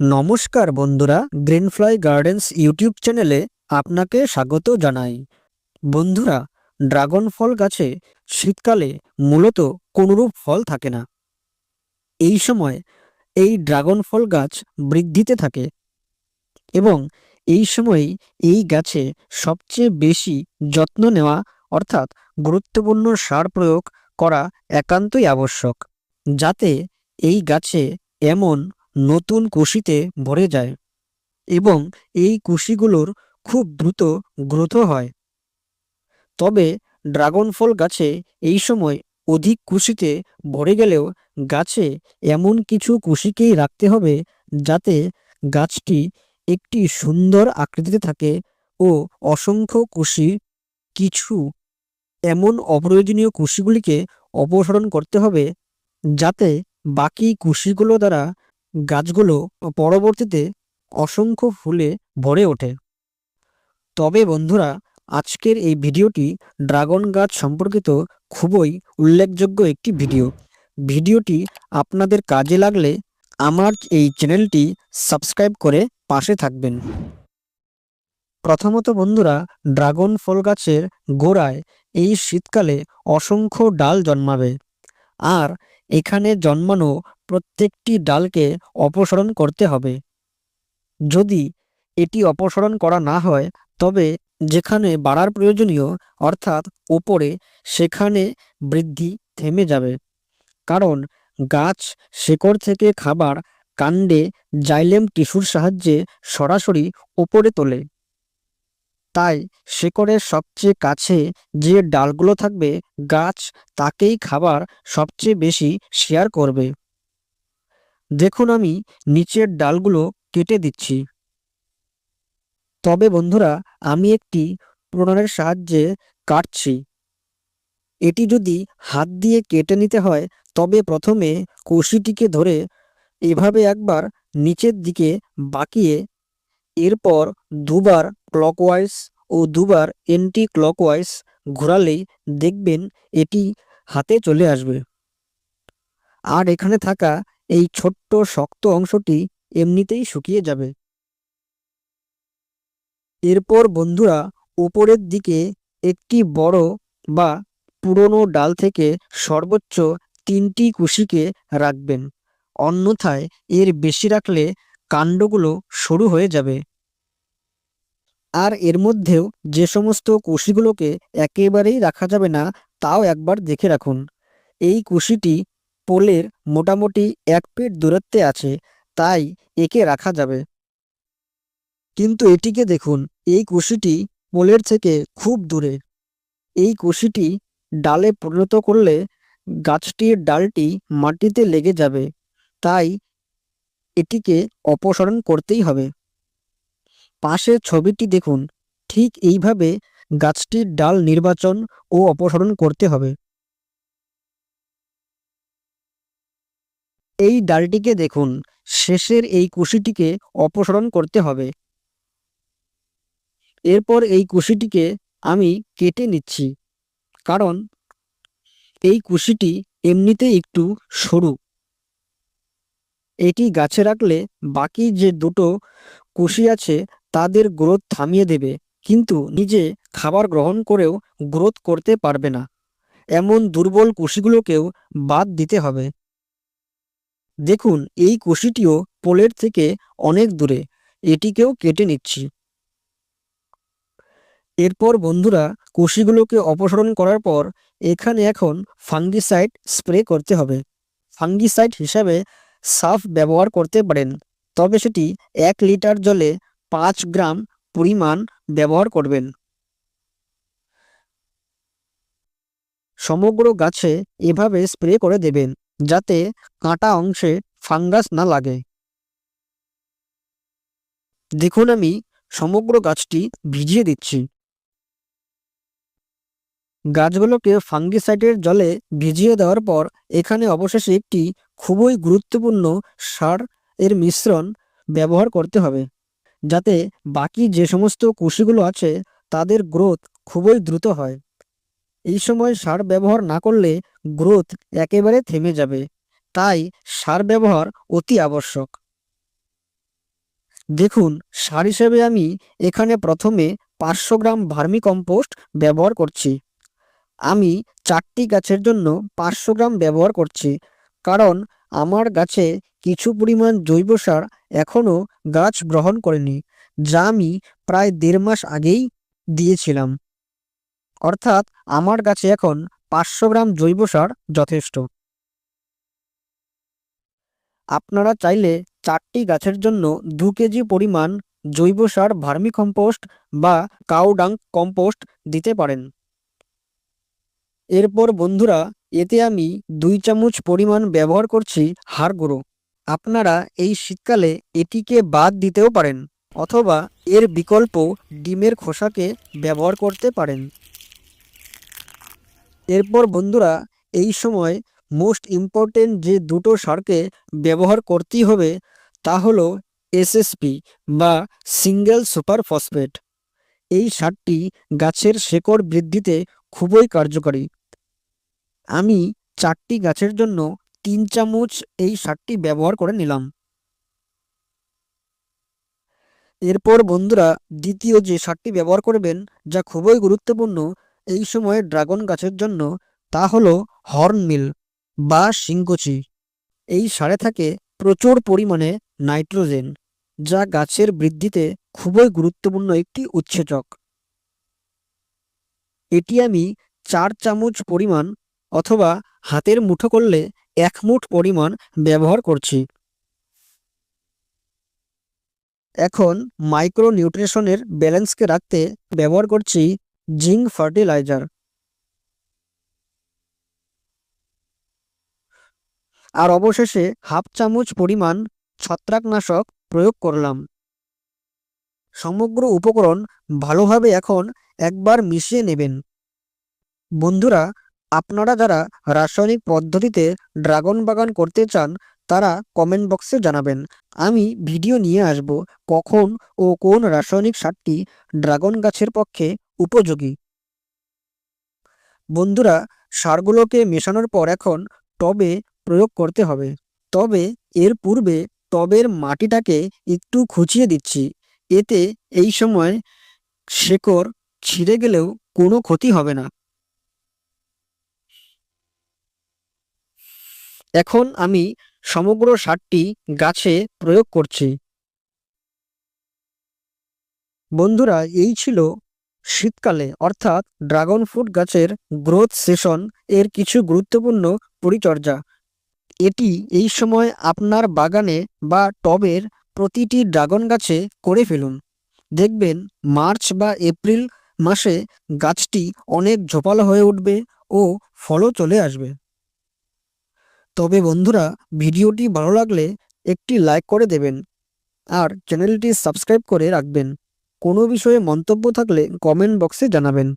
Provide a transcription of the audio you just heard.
নমস্কার বন্ধুরা, গ্রিনফ্লাই gardens YouTube চ্যানেলে আপনাকে স্বাগত জানাই। বন্ধুরা, ড্রাগন ফল গাছে শীতকালে মূলত কোনরূপ ফল থাকে না। এই সময় এই ড্রাগন ফল গাছ বৃদ্ধিতে থাকে এবং এই সময়ই এই গাছে সবচেয়ে বেশি যত্ন নেওয়া অর্থাৎ গুরুত্বপূর্ণ সার প্রয়োগ করা একান্তই আবশ্যক, যাতে এই গাছে এমন নতুন কুশিতে ভরে যায় এবং এই কুশিগুলোর খুব দ্রুত গ্রোথ হয়। তবে ড্রাগন ফল গাছে এই সময় অধিক কুশিতে ভরে গেলেও গাছে এমন কিছু কুশিকেই রাখতে হবে যাতে গাছটি একটি সুন্দর আকৃতিতে থাকে ও অসংখ্য কুশি কিছু এমন অপ্রয়োজনীয় কুশিগুলিকে অপসারণ করতে হবে যাতে বাকি কুশিগুলো দ্বারা গাছগুলো পরবর্তীতে অসংখ্য ফুলে ভরে ওঠে। তবে বন্ধুরা, আজকের এই ভিডিওটি ড্রাগন গাছ সম্পর্কিত খুবই উল্লেখযোগ্য একটি ভিডিও। ভিডিওটি আপনাদের কাজে লাগলে আমার এই চ্যানেলটি সাবস্ক্রাইব করে পাশে থাকবেন। প্রথমত বন্ধুরা, ড্রাগন ফল গাছের গোড়ায় এই শীতকালে অসংখ্য ডাল জন্মাবে। আর এখানে জন্মানো প্রত্যেকটি ডালকে অপসারণ করতে হবে। যদি এটি অপসারণ করা না হয়, তবে যেখানে বাড়ার প্রয়োজনীয়, অর্থাৎ ওপরে, সেখানে বৃদ্ধি থেমে যাবে। কারণ গাছ, শেকড় থেকে খাবার কাণ্ডে জাইলেম টিস্যুর সাহায্যে সরাসরি ওপরে তোলে। তাই শেকড়ের সবচেয়ে কাছে যে ডালগুলো থাকবে, গাছ তাকেই খাবার সবচেয়ে বেশি শেয়ার করবে। দেখুন আমি নিচের ডালগুলো কেটে দিচ্ছি। তবে বন্ধুরা, আমি একটি প্রণারের সাহায্যে কাটছি। এটি যদি হাত দিয়ে কেটে নিতে হয়, তবে প্রথমে কষিটিকে ধরে এভাবে একবার নিচের দিকে বাঁকিয়ে এরপর দুবার ক্লকওয়াইজ ও দুবার এন্টি ক্লকওয়াইজ ঘোরালেই দেখবেন এটি হাতে চলে আসবে। আর এখানে থাকা এই ছোট্ট শক্ত অংশটি এমনিতেই শুকিয়ে যাবে। এরপর বন্ধুরা, উপরের দিকে একটি বড় বা পুরনো ডাল থেকে সর্বোচ্চ তিনটি কুশিকে রাখবেন। অন্যথায় এর বেশি রাখলে কাণ্ডগুলো সরু হয়ে যাবে। আর এর মধ্যেও যে সমস্ত কুশিগুলোকে একেবারেই রাখা যাবে না, তাও একবার দেখে রাখুন। এই কুশিটি পোলের মোটামুটি এক ফিট দূরত্বে আছে, তাই একে রাখা যাবে। কিন্তু এটিকে দেখুন, এই কুশিটি পোলের থেকে খুব দূরে। এই কুশিটি ডালে পরিণত করলে গাছটির ডালটি মাটিতে লেগে যাবে, তাই এটিকে অপসারণ করতেই হবে। পাশের ছবিটি দেখুন, ঠিক এইভাবে গাছটির ডাল নির্বাচন ও অপসারণ করতে হবে। এই ডালটিকে দেখুন, শেষের এই কুশিটিকে অপসারণ করতে হবে। এরপর এই কুশিটিকে আমি কেটে নিচ্ছি, কারণ এই কুশিটি এমনিতে একটু সরু। এটি গাছে রাখলে বাকি যে দুটো কুশি আছে, তাদের গ্রোথ থামিয়ে দেবে। কিন্তু নিজে খাবার গ্রহণ করেও গ্রোথ করতে পারবে না। এমন দুর্বল কুশিগুলোকেও বাদ দিতে হবে। দেখুন, এই কুশিটিও পোলের থেকে অনেক দূরে। এটিকেও কেটে নিচ্ছি। এরপর বন্ধুরা, কুশিগুলোকে অপসারণ করার পর এখানে এখন ফাঙ্গিসাইড স্প্রে করতে হবে। ফাঙ্গিসাইড হিসাবে সাফ ব্যবহার করতে পারেন। তবে সেটি এক লিটার জলে পাঁচ গ্রাম পরিমাণ ব্যবহার করবেন। সমগ্র গাছে এভাবে স্প্রে করে দেবেন, যাতে কাঁটা অংশে ফাঙ্গাস না লাগে। দেখুন আমি সমগ্র গাছটি ভিজিয়ে দিচ্ছি। গাছগুলোকে ফাঙ্গিসাইডের জলে ভিজিয়ে দেওয়ার পর এখানে অবশেষে একটি খুবই গুরুত্বপূর্ণ সার এর মিশ্রণ ব্যবহার করতে হবে, যাতে বাকি যে সমস্ত কুশিগুলো আছে তাদের গ্রোথ খুবই দ্রুত হয়। এই সময় সার ব্যবহার না করলে গ্রোথ একেবারে থেমে যাবে, তাই সার ব্যবহার অতি আবশ্যক। দেখুন, সার হিসেবে আমি এখানে প্রথমে পাঁচশো গ্রাম ভার্মি কম্পোস্ট ব্যবহার করছি। আমি চারটি গাছের জন্য পাঁচশো গ্রাম ব্যবহার করছি। কারণ আমার গাছে কিছু পরিমাণ জৈব সার এখনও গাছ গ্রহণ করেনি, যা আমি প্রায় দেড় মাস আগেই দিয়েছিলাম। অর্থাৎ আমার গাছে এখন পাঁচশো গ্রাম জৈব সার যথেষ্ট। আপনারা চাইলে চারটি গাছের জন্য দু কেজি পরিমাণ জৈব সার ভার্মি কম্পোস্ট বা কাউডাং কম্পোস্ট দিতে পারেন। এরপর বন্ধুরা, এতে আমি দুই চামচ পরিমাণ ব্যবহার করছি হাড় গুঁড়ো। আপনারা এই শীতকালে এটিকে বাদ দিতেও পারেন অথবা এর বিকল্প ডিমের খোসাকে ব্যবহার করতে পারেন। এরপর বন্ধুরা, এই সময় মোস্ট ইম্পর্টেন্ট যে দুটো সারকে ব্যবহার করতেই হবে তা হলো এসএসপি বা সিঙ্গেল সুপার ফসফেট। এই সারটি গাছের শেকড় বৃদ্ধিতে খুবই কার্যকরী। আমি চারটি গাছের জন্য তিন চামচ এই সারটি ব্যবহার করে নিলাম। এরপর বন্ধুরা, দ্বিতীয় যে সারটি ব্যবহার করবেন, যা খুবই গুরুত্বপূর্ণ এই সময়ে ড্রাগন গাছের জন্য, তা হলো হর্নমিল বা শিংকুচি। এই সারে থাকে প্রচুর পরিমাণে নাইট্রোজেন, যা গাছের বৃদ্ধিতে খুবই গুরুত্বপূর্ণ একটি উৎসেচক। এটি আমি চার চামচ পরিমাণ অথবা হাতের মুঠো করলে এক মুঠ পরিমাণ ব্যবহার করছি। এখন মাইক্রো নিউট্রিশনের ব্যালেন্সকে রাখতে ব্যবহার করছি জিঙ্ক ফার্টিলাইজার। আর অবশেষে হাফ চামচ পরিমাণ ছত্রাকনাশক প্রয়োগ করলাম। সমগ্র উপকরণ ভালোভাবে এখন একবার মিশিয়ে নেবেন। বন্ধুরা আপনারা যারা রাসায়নিক পদ্ধতিতে ড্রাগন বাগান করতে চান, তারা কমেন্ট বক্সে জানাবেন। আমি ভিডিও নিয়ে আসব কখন ও কোন রাসায়নিক সারটি ড্রাগন গাছের পক্ষে উপযোগী। বন্ধুরা, সারগুলোকে মেশানোর পর এখন টবে প্রয়োগ করতে হবে। তবে এর পূর্বে টবের মাটিটাকে একটু খুঁচিয়ে দিচ্ছি। এতে এই সময় শেকড় ছিঁড়ে গেলেও কোনো ক্ষতি হবে না। এখন আমি সমগ্র সারটি গাছে প্রয়োগ করছি। বন্ধুরা, এই ছিল শীতকালে, অর্থাৎ ড্রাগন ফ্রুট গাছের গ্রোথ সেশন এর কিছু গুরুত্বপূর্ণ পরিচর্যা। এটি এই সময় আপনার বাগানে বা টবের প্রতিটি ড্রাগন গাছে করে ফেলুন। দেখবেন, মার্চ বা এপ্রিল মাসে গাছটি অনেক ঝোপালো হয়ে উঠবে ও ফলও চলে আসবে। তবে বন্ধুরা, ভিডিওটি ভালো লাগলে একটি লাইক করে দেবেন আর চ্যানেলটি সাবস্ক্রাইব করে রাখবেন। কোনো বিষয়ে মন্তব্য থাকলে কমেন্ট বক্সে জানাবেন।